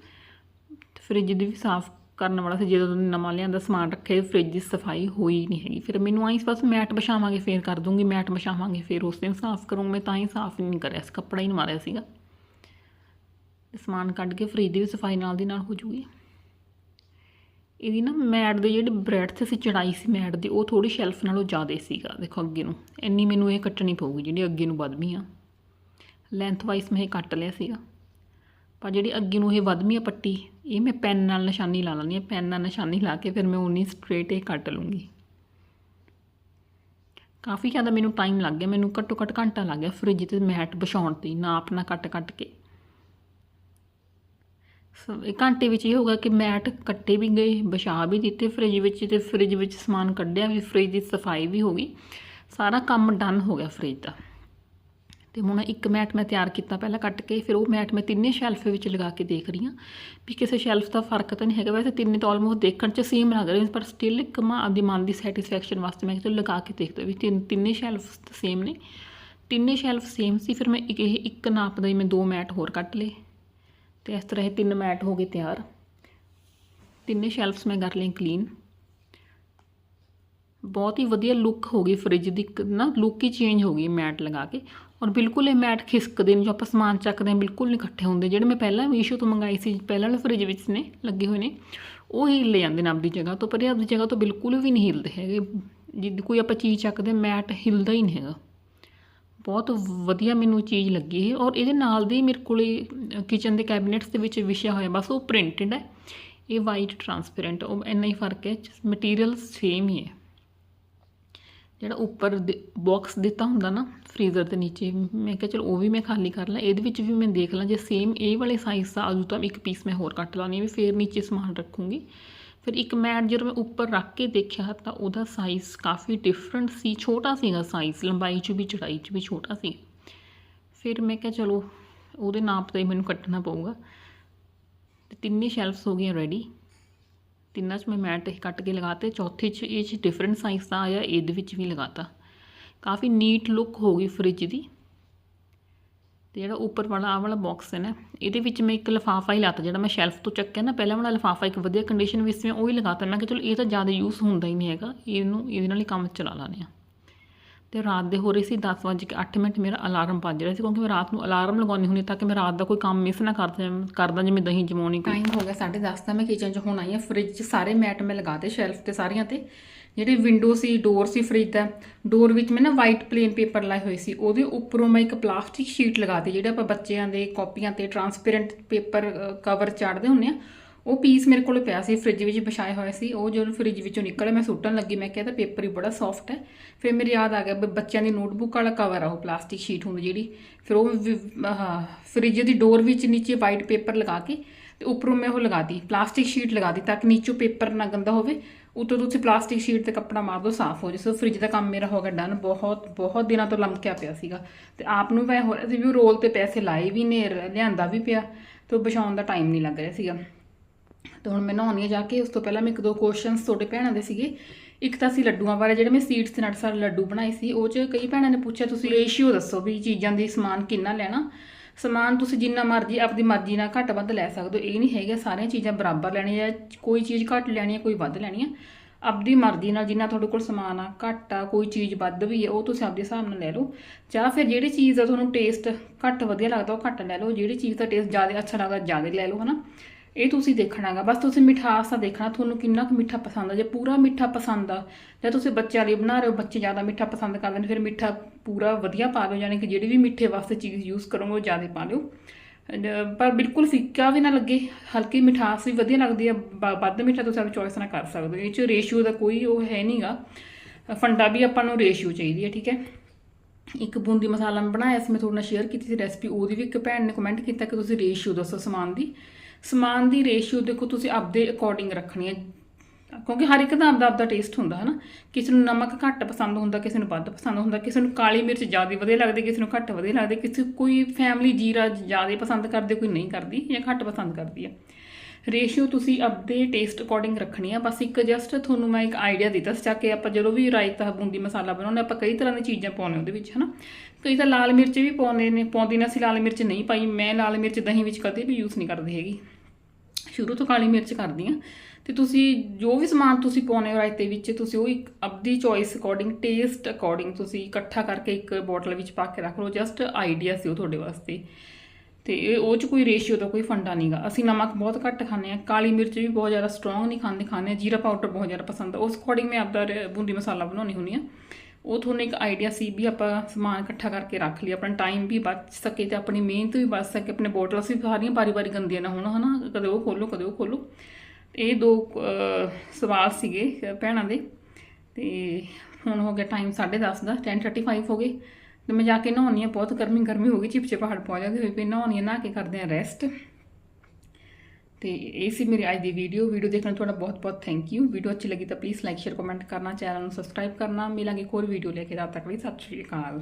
ਫ੍ਰਿਜ ਦੀ ਵੀ ਸਾਫ਼ ਕਰਨ ਵਾਲਾ ਸੀ, ਜਦੋਂ ਨਵਾਂ ਲਿਆਂਦਾ ਸਮਾਨ ਰੱਖੇ ਫ੍ਰਿਜ ਦੀ ਸਫ਼ਾਈ ਹੋਈ ਨਹੀਂ ਹੈਗੀ। ਫਿਰ ਮੈਨੂੰ ਆਈ ਬਸ ਮੈਟ ਵਿਛਾਵਾਂਗੇ, ਫੇਰ ਕਰ ਦੂੰਗੀ ਮੈਟ ਵਿਛਾਵਾਂਗੇ, ਫੇਰ ਉਸ ਦਿਨ ਸਾਫ਼ ਕਰੂੰਗੀ ਮੈਂ ਤਾਂ ਹੀ ਸਾਫ਼ ਨਹੀਂ ਕਰਿਆ ਸੀ, ਕੱਪੜਾ ਹੀ ਨਹੀਂ ਮਾਰਿਆ ਸੀਗਾ। ਸਮਾਨ ਕੱਢ ਕੇ ਫ੍ਰਿਜ ਦੀ ਵੀ ਸਫ਼ਾਈ ਨਾਲ ਦੀ ਨਾਲ ਹੋ ਜੂਗੀ। ਇਹਦੀ ਨਾ ਮੈਟ ਦੇ ਜਿਹੜੀ ਬ੍ਰੈਡ ਤੇ ਅਸੀਂ ਚੜਾਈ ਸੀ ਮੈਟ ਦੀ, ਉਹ ਥੋੜੀ ਸ਼ੈਲਫ ਨਾਲੋਂ ਜ਼ਿਆਦਾ ਸੀਗਾ, ਦੇਖੋ ਅੱਗੇ ਨੂੰ। ਇੰਨੀ ਮੈਨੂੰ ਇਹ ਕੱਟਣੀ ਪਊਗੀ ਜਿਹੜੀ ਅੱਗੇ ਨੂੰ ਵੱਧਵੀਂ ਆ। ਲੈਂਥ ਵਾਈਜ਼ ਮੈਂ ਇਹ ਕੱਟ ਲਿਆ ਸੀਗਾ। ਪਰ ਜਿਹੜੀ ਅੱਗੇ ਨੂੰ ਇਹ ਵੱਧਵੀਂ ਆ ਪੱਟੀ, ਇਹ ਮੈਂ ਪੈਨ ਨਾਲ ਨਿਸ਼ਾਨੀ ਲਾ ਲੈਂਦੀ ਹਾਂ। ਪੈਨ ਨਾਲ ਨਿਸ਼ਾਨੀ ਲਾ ਕੇ ਫਿਰ ਮੈਂ ਉਨੀ ਸਟ੍ਰੇਟ ਇਹ ਕੱਟ ਲੂੰਗੀ। ਕਾਫੀ ਜ਼ਿਆਦਾ ਮੈਨੂੰ ਟਾਈਮ ਲੱਗ ਗਿਆ, ਮੈਨੂੰ ਘੱਟੋ ਘੱਟ ਘੰਟਾ ਲੱਗ ਗਿਆ ਫ੍ਰਿਜ ਤੇ ਮੈਟ ਵਿਛਾਉਣ ਤੇ ਨਾਪ ਨਾਲ ਕੱਟ ਕੱਟ ਕੇ। ਘੰਟੇ ਵਿੱਚ ਇਹ ਹੋਗਾ ਕਿ ਮੈਟ ਕੱਟੇ ਵੀ ਗਏ, ਵਿਛਾ ਵੀ ਦਿੱਤੇ ਫ੍ਰਿਜ ਵਿੱਚ ਤੇ ਫ੍ਰਿਜ ਵਿੱਚ ਸਮਾਨ ਕੱਢਿਆ ਵੀ, ਫ੍ਰਿਜ ਦੀ ਸਫ਼ਾਈ ਵੀ ਹੋ ਗਈ। ਸਾਰਾ ਕੰਮ ਡਨ ਹੋ ਗਿਆ ਫ੍ਰਿਜ ਦਾ। ਤੇ ਹੁਣ ਇੱਕ ਮੈਟ ਮੈਂ ਤਿਆਰ ਕੀਤਾ ਪਹਿਲਾਂ ਕੱਟ ਕੇ, ਫਿਰ ਉਹ ਮੈਟ ਮੈਂ ਤਿੰਨੇ ਸ਼ੈਲਫ ਵਿੱਚ ਲਗਾ ਕੇ ਦੇਖ ਰਹੀ ਹਾਂ ਵੀ ਕਿਸੇ ਸ਼ੈਲਫ ਦਾ ਫ਼ਰਕ ਤਾਂ ਨਹੀਂ ਹੈਗਾ। ਵੈਸੇ ਤਿੰਨੇ ਤਾਂ ਆਲਮੋਸਟ ਦੇਖਣ 'ਚ ਸੇਮ ਲੱਗ ਰਹੇ ਨੇ, ਪਰ ਸਟਿਲ ਇੱਕ ਮਾਂ ਆਪਦੀ ਮਨ ਦੀ ਸੈਟੀਸਫੈਕਸ਼ਨ ਵਾਸਤੇ ਮੈਂ ਕਿਹਾ ਚਲੋ ਲਗਾ ਕੇ ਦੇਖਦਾ ਵੀ ਤਿੰਨ, ਤਿੰਨੇ ਸ਼ੈਲਫ ਸੇਮ ਨੇ। ਤਿੰਨੇ ਸ਼ੈਲਫ ਸੇਮ ਸੀ, ਫਿਰ ਮੈਂ ਇੱਕ, ਇਹ ਇੱਕ ਨਾਪ ਦਾ ਹੀ ਮੈਂ ਦੋ ਮੈਟ ਹੋਰ ਕੱਟ ਲਏ। ਤੇ ਇਸ ਤਰ੍ਹਾਂ ਇਹ ਤਿੰਨ ਮੈਟ ਹੋ ਗਏ ਤਿਆਰ। ਤਿੰਨੇ ਸ਼ੈਲਫਸ ਮੈਂ ਕਰ ਲਏ ਕਲੀਨ ਬਹੁਤ ਹੀ ਵਧੀਆ ਲੁੱਕ ਹੋ ਗਈ ਫ੍ਰਿਜ ਦੀ। ਨਾ ਲੁੱਕ ਹੀ ਚੇਂਜ ਹੋ ਗਈ ਮੈਟ ਲਗਾ ਕੇ। ਔਰ ਬਿਲਕੁਲ ਇਹ ਮੈਟ ਖਿਸਕਦੇ ਨੇ, ਜੋ ਆਪਾਂ ਸਮਾਨ ਚੱਕਦੇ ਹਾਂ, ਬਿਲਕੁਲ ਨਹੀਂ ਇਕੱਠੇ ਹੁੰਦੇ। ਜਿਹੜੇ ਮੈਂ ਪਹਿਲਾਂ ਮੀਸ਼ੋ ਤੋਂ ਮੰਗਾਈ ਸੀ, ਪਹਿਲਾਂ ਵਾਲੇ ਫ੍ਰਿਜ ਵਿੱਚ ਨੇ, ਲੱਗੇ ਹੋਏ ਨੇ, ਉਹ ਹਿੱਲ ਜਾਂਦੇ ਨੇ ਆਪਦੀ ਜਗ੍ਹਾ ਤੋਂ। ਪਰ ਇਹ ਆਪਦੀ ਜਗ੍ਹਾ ਤੋਂ ਬਿਲਕੁਲ ਵੀ ਨਹੀਂ ਹਿੱਲਦੇ ਹੈਗੇ। ਜਿੱਦ ਕੋਈ ਆਪਾਂ ਚੀਜ਼ ਚੱਕਦੇ, ਮੈਟ ਹਿੱਲਦਾ ਹੀ ਨਹੀਂ ਹੈਗਾ। ਬਹੁਤ ਵਧੀਆ ਮੈਨੂੰ ਚੀਜ਼ ਲੱਗੀ ਹੈ ਔਰ ਇਹਦੇ ਨਾਲ ਦੇ ਮੇਰੇ ਕੋਲੇ ਕਿਚਨ ਦੇ ਕੈਬਨਿਟਸ ਦੇ ਵਿੱਚ ਵਿਛਿਆ ਹੋਇਆ, ਬਸ ਉਹ ਪ੍ਰਿੰਟਡ ਹੈ। ਇਹ ਵਾਈਟ ਟਰਾਂਸਪੇਰੈਂਟ ਉਹ ਇੰਨਾ ਹੀ ਫ਼ਰਕ ਹੈ ਮਟੀਰੀਅਲ ਸੇਮ ਹੀ ਹੈ। ਜਿਹੜਾ ਉੱਪਰ ਬਾਕਸ ਦਿੱਤਾ ਹੁੰਦਾ ਨਾ ਫ੍ਰੀਜ਼ਰ ਦੇ ਨੀਚੇ, ਮੈਂ ਕਿਹਾ ਚਲ ਉਹ ਵੀ ਮੈਂ ਖਾਲੀ ਕਰ ਲਾਂ, ਇਹਦੇ ਵਿੱਚ ਵੀ ਮੈਂ ਦੇਖ ਲਾਂ, ਜੇ ਸੇਮ ਇਹ ਵਾਲੇ ਸਾਈਜ਼ ਦਾ ਆਜੂ ਤਾਂ ਇੱਕ ਪੀਸ ਮੈਂ ਹੋਰ ਕੱਟ ਲਾਣੀ ਵੀ ਫੇਰ ਨੀਚੇ ਸਮਾਨ ਰੱਖੂੰਗੀ। ਫਿਰ ਇੱਕ ਮੈਟ ਜਦੋਂ ਮੈਂ ਉੱਪਰ ਰੱਖ ਕੇ ਦੇਖਿਆ ਤਾਂ ਉਹਦਾ ਸਾਈਜ਼ ਕਾਫੀ ਡਿਫਰੈਂਟ ਸੀ, ਛੋਟਾ ਸੀਗਾ ਸਾਈਜ਼ ਲੰਬਾਈ 'ਚ ਵੀ, ਚੜਾਈ 'ਚ ਵੀ ਛੋਟਾ ਸੀ ਫਿਰ ਮੈਂ ਕਿਹਾ ਚਲੋ ਉਹਦੇ ਨਾਪ 'ਤੇ ਮੈਨੂੰ ਕੱਟਣਾ ਪਊਗਾ। ਤੇ ਤਿੰਨੇ ਸ਼ੈਲਫਸ ਹੋ ਗਈਆਂ ਰੈਡੀ ਤਿੰਨਾਂ 'ਚ ਮੈਂ ਮੈਟ ਇਹ ਕੱਟ ਕੇ ਲਗਾਤੇ। ਚੌਥੇ 'ਚ ਇਹ 'ਚ ਡਿਫਰੈਂਟ ਸਾਈਜ਼ ਦਾ ਆਇਆ, ਇਹਦੇ ਵਿੱਚ ਵੀ ਲਗਾਤਾ। ਕਾਫੀ ਨੀਟ ਲੁੱਕ ਹੋ ਗਈ ਫ੍ਰਿਜ ਦੀ। ਤੇ ਜਿਹੜਾ ਉੱਪਰ ਵਾਲਾ, ਆਹ ਵਾਲਾ ਬਾਕਸ ਹੈ ਨਾ, ਇਹਦੇ ਵਿੱਚ ਮੈਂ ਇੱਕ ਲਿਫਾਫਾ ਹੀ ਲਾਤਾ, ਜਿਹੜਾ ਮੈਂ ਸ਼ੈਲਫ ਤੋਂ ਚੱਕਿਆ ਨਾ, ਪਹਿਲਾਂ ਵਾਲਾ ਲਿਫਾਫਾ ਇੱਕ ਵਧੀਆ ਕੰਡੀਸ਼ਨ ਵਿੱਚ ਸੀ, ਮੈਂ ਉਹ ਹੀ ਲਗਾਤਾ ਮੈਂ ਕਿਹਾ ਚਲੋ ਇਹ ਤਾਂ ਜ਼ਿਆਦਾ ਯੂਜ਼ ਹੁੰਦਾ ਹੀ ਨਹੀਂ ਹੈਗਾ, ਇਹਨੂੰ, ਇਹਦੇ ਨਾਲ ਹੀ ਕੰਮ ਚਲਾ ਲਾਣੇ ਆ ਤੇ ਰਾਤ ਦੇ ਹੋ ਰਹੀ ਸੀ 10:08 ਮਿੰਟ ਮੇਰਾ ਅਲਾਰਮ ਵੱਜ ਰਿਹਾ ਸੀ ਕਿਉਂਕਿ ਮੈਂ ਰਾਤ ਨੂੰ ਅਲਾਰਮ ਲਗਾਉਣੀ ਹੁੰਦੀ ਤਾਂ ਕਿ ਮੈਂ ਰਾਤ ਦਾ ਕੋਈ ਕੰਮ ਮਿਸ ਨਾ ਕਰ ਕਰਦਾ ਜਿਵੇਂ ਦਹੀਂ ਜਮਾਉਣੀ ਟਾਈਮ ਹੋ ਗਿਆ 10:30 ਦਾ, ਮੈਂ ਕਿਚਨ 'ਚ ਹੁਣ ਆਈ ਹਾਂ ਫ੍ਰਿਜ 'ਚ ਸਾਰੇ ਮੈਟ ਮੈਂ ਲਗਾਤੇ ਸ਼ੈਲਫ ਤੇ ਸਾਰੀਆਂ ਤੇ। ਜਿਹੜੇ ਵਿੰਡੋ ਸੀ ਡੋਰ ਸੀ ਫ੍ਰਿਜ ਦਾ ਡੋਰ ਵਿੱਚ ਮੈਂ ਨਾ ਵਾਈਟ ਪਲੇਨ ਪੇਪਰ ਲਾਏ ਹੋਏ ਸੀ, ਉਹਦੇ ਉੱਪਰੋਂ ਮੈਂ ਇੱਕ ਪਲਾਸਟਿਕ ਸ਼ੀਟ ਲਗਾਤੀ ਜਿਹੜੇ ਆਪਾਂ ਬੱਚਿਆਂ ਦੇ ਕਾਪੀਆਂ ਤੇ ਟਰਾਂਸਪੇਰੈਂਟ ਪੇਪਰ ਕਵਰ ਚਾੜਦੇ ਹੁੰਦੇ ਆ ਉਹ ਪੀਸ ਮੇਰੇ ਕੋਲ ਪਿਆ ਸੀ ਫ੍ਰਿਜ ਵਿੱਚ ਵਿਛਾਇਆ ਹੋਇਆ ਸੀ। ਉਹ ਜਦੋਂ ਫ੍ਰਿਜ ਵਿੱਚੋਂ ਨਿਕਲਿਆ, ਮੈਂ ਸੁੱਟਣ ਲੱਗੀ, ਮੈਂ ਕਿਹਾ ਤਾਂ ਪੇਪਰ ਹੀ ਬੜਾ ਸੌਫਟ ਹੈ। ਫਿਰ ਮੇਰੇ ਯਾਦ ਆ ਗਿਆ ਵੀ ਬੱਚਿਆਂ ਦੀ ਨੋਟਬੁੱਕ ਵਾਲਾ ਕਵਰ ਆ ਉਹ ਪਲਾਸਟਿਕ ਸ਼ੀਟ ਹੁੰਦੀ ਜਿਹੜੀ। ਫਿਰ ਉਹ ਵੀ- ਫ੍ਰਿਜ ਦੀ ਡੋਰ ਵਿੱਚ ਨੀਚੇ ਵਾਈਟ ਪੇਪਰ ਲਗਾ ਕੇ ਤੇ ਉੱਪਰੋਂ ਮੈਂ ਉਹ ਲਗਾਤੀ ਪਲਾਸਟਿਕ ਸ਼ੀਟ ਲਗਾਤੀ ਤਾਂ ਕਿ ਨੀਚੋਂ ਪੇਪਰ ਨਾ ਗੰਦਾ ਹੋਵੇ। ਉੱਤੋਂ ਤੁਸੀਂ ਪਲਾਸਟਿਕ ਸ਼ੀਟ ਤੇ ਕੱਪੜਾ ਮਾਰ ਦਿਓ ਸਾਫ਼ ਹੋ ਜੇ ਸੋ ਫ੍ਰਿਜ ਦਾ ਕੰਮ ਮੇਰਾ ਹੋ ਗਿਆ ਡਨ ਬਹੁਤ ਬਹੁਤ ਦਿਨਾਂ ਤੋਂ ਲੰਮਕਿਆ ਪਿਆ ਸੀਗਾ। ਤੇ ਆਪ ਨੂੰ ਵੀ ਹੋ ਰਿਹਾ ਸੀ ਵੀ ਰੋਲ ਤੇ ਪੈਸੇ ਲਾਏ ਵੀ ਨੇ, ਲਿਆਂਦਾ ਵੀ ਪਿਆ। ਤੇ ਉਹ ਵਿਛਾਉਣ ਦਾ ਟਾਈਮ ਨਹੀਂ ਲੱਗ ਰਿਹਾ ਸੀਗਾ। ਤੇ ਹੁਣ ਮੈਂ ਨਹਾਉਣੀ ਆ ਜਾ ਕੇ, ਉਸ ਤੋਂ ਪਹਿਲਾਂ ਮੈਂ ਇੱਕ ਦੋ ਕੁਐਸਚਨਸ ਤੁਹਾਡੇ ਭੈਣਾਂ ਦੇ ਸੀਗੇ। ਇੱਕ ਤਾਂ ਸੀ ਲੱਡੂਆਂ ਬਾਰੇ, ਜਿਹੜੇ ਮੈਂ ਸੀਡਸ ਦੇ ਨਾਲ ਵਾਲੇ ਲੱਡੂ ਬਣਾਏ ਸੀ, ਉਹ 'ਚ ਕਈ ਭੈਣਾਂ ਨੇ ਪੁੱਛਿਆ, ਤੁਸੀਂ ਰੇਸ਼ੀਓ ਦੱਸੋ ਵੀ ਚੀਜ਼ਾਂ ਦੀ ਸਮਾਨ ਕਿੰਨਾ ਲੈਣਾ? ਸਮਾਨ ਤੁਸੀਂ ਜਿੰਨਾ ਮਰਜ਼ੀ, ਆਪਦੀ ਮਰਜ਼ੀ ਨਾਲ ਘੱਟ ਵੱਧ ਲੈ ਸਕਦੇ ਹੋ। ਇਹ ਨਹੀਂ ਹੈਗਾ, ਸਾਰੀਆਂ ਚੀਜ਼ਾਂ ਬਰਾਬਰ ਲੈਣੀਆਂ ਜਾਂ ਕੋਈ ਚੀਜ਼ ਘੱਟ ਲੈਣੀ ਹੈ ਕੋਈ ਵੱਧ ਲੈਣੀ ਹੈ ਆਪਦੀ ਮਰਜ਼ੀ ਨਾਲ ਜਿੰਨਾ ਤੁਹਾਡੇ ਕੋਲ ਸਮਾਨ ਆ, ਘੱਟ ਆ, ਕੋਈ ਚੀਜ਼ ਵੱਧ ਵੀ ਹੈ ਉਹ ਤੁਸੀਂ ਆਪਦੇ ਹਿਸਾਬ ਨਾਲ ਲੈ ਲਓ। ਜਾਂ ਫਿਰ ਜਿਹੜੀ ਚੀਜ਼ ਦਾ ਤੁਹਾਨੂੰ ਟੇਸਟ ਘੱਟ ਵਧੀਆ ਲੱਗਦਾ, ਉਹ ਘੱਟ ਲੈ ਲਓ। ਜਿਹੜੀ ਚੀਜ਼ ਦਾ ਟੇਸਟ ਜ਼ਿਆਦਾ ਅੱਛਾ ਲੱਗਦਾ, ਜ਼ਿਆਦਾ ਲੈ ਲਓ, ਹਨਾ? ਇਹ ਤੁਸੀਂ ਦੇਖਣਾਗਾ। ਬਸ ਤੁਸੀਂ ਮਿਠਾਸ ਦਾ ਦੇਖਣਾ, ਤੁਹਾਨੂੰ ਕਿੰਨਾ ਕੁ ਮਿੱਠਾ ਪਸੰਦ ਆ। ਜੇ ਪੂਰਾ ਮਿੱਠਾ ਪਸੰਦ ਆ, ਜਾਂ ਤੁਸੀਂ ਬੱਚਿਆਂ ਲਈ ਬਣਾ ਰਹੇ ਹੋ, ਬੱਚੇ ਜ਼ਿਆਦਾ ਮਿੱਠਾ ਪਸੰਦ ਕਰਦੇ ਨੇ, ਫਿਰ ਮਿੱਠਾ ਪੂਰਾ ਵਧੀਆ ਪਾ ਦਿਓ, ਯਾਨੀ ਕਿ ਜਿਹੜੀ ਵੀ ਮਿੱਠੇ ਵਾਸਤੇ ਚੀਜ਼ ਯੂਜ਼ ਕਰੋਗੇ, ਉਹ ਜ਼ਿਆਦਾ ਪਾ ਲਿਓ ਪਰ ਬਿਲਕੁਲ ਫਿੱਕਾ ਵੀ ਨਾ ਲੱਗੇ। ਹਲਕੀ ਮਿਠਾਸ ਵੀ ਵਧੀਆ ਲੱਗਦੀ ਆ, ਬ- ਵੱਧ ਮਿੱਠਾ ਤੁਸੀਂ ਆਪਣੀ ਚੋਇਸ ਨਾਲ ਕਰ ਸਕਦੇ ਹੋ। ਇਹ ਚ ਰੇਸ਼ੀਓ ਦਾ ਕੋਈ ਉਹ ਹੈ ਨਹੀਂਗਾ ਫੰਡਾ ਵੀ ਆਪਾਂ ਨੂੰ ਰੇਸ਼ੀਓ ਚਾਹੀਦੀ ਹੈ ਠੀਕ ਹੈ? ਇੱਕ ਬੂੰਦੀ ਮਸਾਲਾ ਮੈਂ ਬਣਾਇਆ ਸੀ, ਮੈਂ ਤੁਹਾਡੇ ਨਾਲ ਸ਼ੇਅਰ ਕੀਤੀ ਸੀ ਰੈਸਪੀ ਉਹਦੀ ਵੀ ਇੱਕ ਭੈਣ ਨੇ ਕਮੈਂਟ ਕੀਤਾ ਕਿ ਤੁਸੀਂ ਰੇਸ਼ੀਓ ਦੱਸੋ ਸਮਾਨ ਦੀ। ਸਮਾਨ ਦੀ ਰੇਸ਼ੀਓ ਦੇਖੋ ਤੁਸੀਂ ਆਪਦੇ ਅਕੋਰਡਿੰਗ ਰੱਖਣੀ ਹੈ। ਕਿਉਂਕਿ ਹਰ ਇੱਕ ਦਾ ਆਪਦਾ ਆਪਦਾ ਟੇਸਟ ਹੁੰਦਾ ਹੈ ਨਾ ਕਿਸੇ ਨੂੰ ਨਮਕ ਘੱਟ ਪਸੰਦ ਹੁੰਦਾ, ਕਿਸੇ ਨੂੰ ਵੱਧ ਪਸੰਦ ਹੁੰਦਾ, ਕਿਸੇ ਨੂੰ ਕਾਲੀ ਮਿਰਚ ਜ਼ਿਆਦਾ ਵਧੀਆ ਲੱਗਦੀ, ਕਿਸੇ ਨੂੰ ਘੱਟ ਵਧੀਆ ਲੱਗਦੀ, ਕਿਸੇ ਕੋਈ ਫੈਮਿਲੀ ਜੀਰਾ ਜ਼ਿਆਦਾ ਪਸੰਦ ਕਰਦੇ, ਕੋਈ ਨਹੀਂ ਕਰਦੀ ਜਾਂ ਘੱਟ ਪਸੰਦ ਕਰਦੀ ਹੈ ਰੇਸ਼ੀਓ ਤੁਸੀਂ ਆਪਦੇ ਟੇਸਟ ਅਕੋਰਡਿੰਗ ਰੱਖਣੀ ਆ। ਬਸ ਇੱਕ ਜਸਟ ਤੁਹਾਨੂੰ ਮੈਂ ਇੱਕ ਆਈਡੀਆ ਦਿੱਤਾ ਸੀ ਕਿ ਆਪਾਂ ਜਦੋਂ ਵੀ ਰਾਇਤਾ ਬੂੰਦੀ ਮਸਾਲਾ ਬਣਾਉਂਦੇ ਆਪਾਂ ਕਈ ਤਰ੍ਹਾਂ ਦੀਆਂ ਚੀਜ਼ਾਂ ਪਾਉਂਦੇ ਉਹਦੇ ਵਿੱਚ, ਹਨਾ? ਕਈ ਤਾਂ ਲਾਲ ਮਿਰਚ ਵੀ ਪਾਉਂਦੇ ਨੇ, ਪਾਉਂਦੀ ਨਾ ਅਸੀਂ ਲਾਲ ਮਿਰਚ ਨਹੀਂ ਪਾਈ, ਮੈਂ ਲਾਲ ਮਿਰਚ ਦਹੀਂ ਵਿੱਚ ਕਦੇ ਵੀ ਯੂਜ਼ ਨਹੀਂ ਕਰਦੀ ਹੈਗੀ। ਸ਼ੁਰੂ ਤੋਂ ਕਾਲੀ ਮਿਰਚ ਕਰਦੀ ਆ ਤੇ ਤੁਸੀਂ ਜੋ ਵੀ ਸਮਾਨ ਤੁਸੀਂ ਪਾਉਨੇ ਹੋ ਰਾਇਤੇ ਵਿੱਚ, ਤੁਸੀਂ ਉਹ ਇੱਕ ਆਪਦੀ ਚੋਇਸ ਅਕੋਰਡਿੰਗ ਟੇਸਟ ਅਕੋਰਡਿੰਗ ਤੁਸੀਂ ਇਕੱਠਾ ਕਰਕੇ ਇੱਕ ਬੋਟਲ ਵਿੱਚ ਪਾ ਕੇ ਰੱਖ ਲਓ ਜਸਟ ਆਈਡੀਆ ਸੀ ਉਹ ਤੁਹਾਡੇ ਵਾਸਤੇ। ਤੇ ਉਹ ਚ ਕੋਈ ਰੇਸ਼ੀਓ ਦਾ ਕੋਈ ਫੰਡਾ ਨਹੀਂਗਾ ਅਸੀਂ ਨਮਕ ਬਹੁਤ ਘੱਟ ਖਾਂਦੇ ਆ ਕਾਲੀ ਮਿਰਚ ਵੀ ਬਹੁਤ ਜ਼ਿਆਦਾ ਸਟਰੋਂਗ ਨਹੀਂ ਖਾਂਦੇ ਖਾਂਦੇ ਹਾਂ, ਜੀਰਾ ਪਾਊਡਰ ਬਹੁਤ ਜ਼ਿਆਦਾ ਪਸੰਦ ਆ। ਉਸ ਅਕੋਰਡਿੰਗ ਮੈਂ ਆਪਦਾ ਰ- ਬੂੰਦੀ ਮਸਾਲਾ ਬਣਾਉਣੀ ਹੁੰਦੀ ਆ ਉਹ ਤੁਹਾਨੂੰ ਇੱਕ ਆਈਡੀਆ ਸੀ ਵੀ ਆਪਾਂ ਸਮਾਨ ਇਕੱਠਾ ਕਰਕੇ ਰੱਖ ਲਈ ਆਪਣਾ ਟਾਈਮ ਵੀ ਬਚ ਸਕੇ ਤੇ ਆਪਣੀ ਮਿਹਨਤ ਵੀ ਬਚ ਸਕੇ, ਆਪਣੇ ਬੋਟਲਸ ਵੀ ਸਾਰੀਆਂ ਬਾਰੀ-ਬਾਰੀ ਗੰਦੀਆਂ ਨਾ ਹੋਣ, ਹਨਾ? ਕਦੇ ਉਹ ਖੋਲੋ, ਕਦੇ ਉਹ ਖੋਲੋ। ਇਹ ਦੋ ਸਵਾਲ ਸੀਗੇ ਭੈਣਾਂ ਦੇ। ਤੇ ਹੁਣ ਹੋ ਗਿਆ ਟਾਈਮ 10:30 ਦਾ 10:35 ਹੋ ਗਏ। ਤੇ ਮੈਂ ਜਾ ਕੇ ਨਹਾਉਣੀ ਆ ਬਹੁਤ ਗਰਮੀ ਗਰਮੀ ਹੋ ਗਈ ਚਿਪਚੇ ਪਹਾੜ ਪਹੁੰਚ ਜਾਂਦੇ ਹੋਏ ਪਏ ਨਹਾਉਣੀ ਆ ਨਹਾ ਕੇ ਕਰਦੇ ਆ ਰੈਸਟ ਤੇ ਇਹ ਸੀ ਮੇਰੀ ਅੱਜ ਦੀ ਵੀਡੀਓ ਵੀਡੀਓ ਦੇਖਣ ਲਈ ਤੁਹਾਡਾ ਬਹੁਤ ਬਹੁਤ ਥੈਂਕ ਯੂ ਵੀਡੀਓ ਅੱਛੀ ਲੱਗੀ ਤਾਂ ਪਲੀਜ਼ ਲਾਈਕ ਸ਼ੇਅਰ ਕਮੈਂਟ ਕਰਨਾ। ਚੈਨਲ ਨੂੰ ਸਬਸਕ੍ਰਾਈਬ ਕਰਨਾ। ਮਿਲਾਂਗੇ ਇੱਕ ਹੋਰ ਵੀਡੀਓ ਲੈ ਕੇ। ਤਦ ਤੱਕ ਲਈ ਸਤਿ ਸ਼੍ਰੀ ਅਕਾਲ।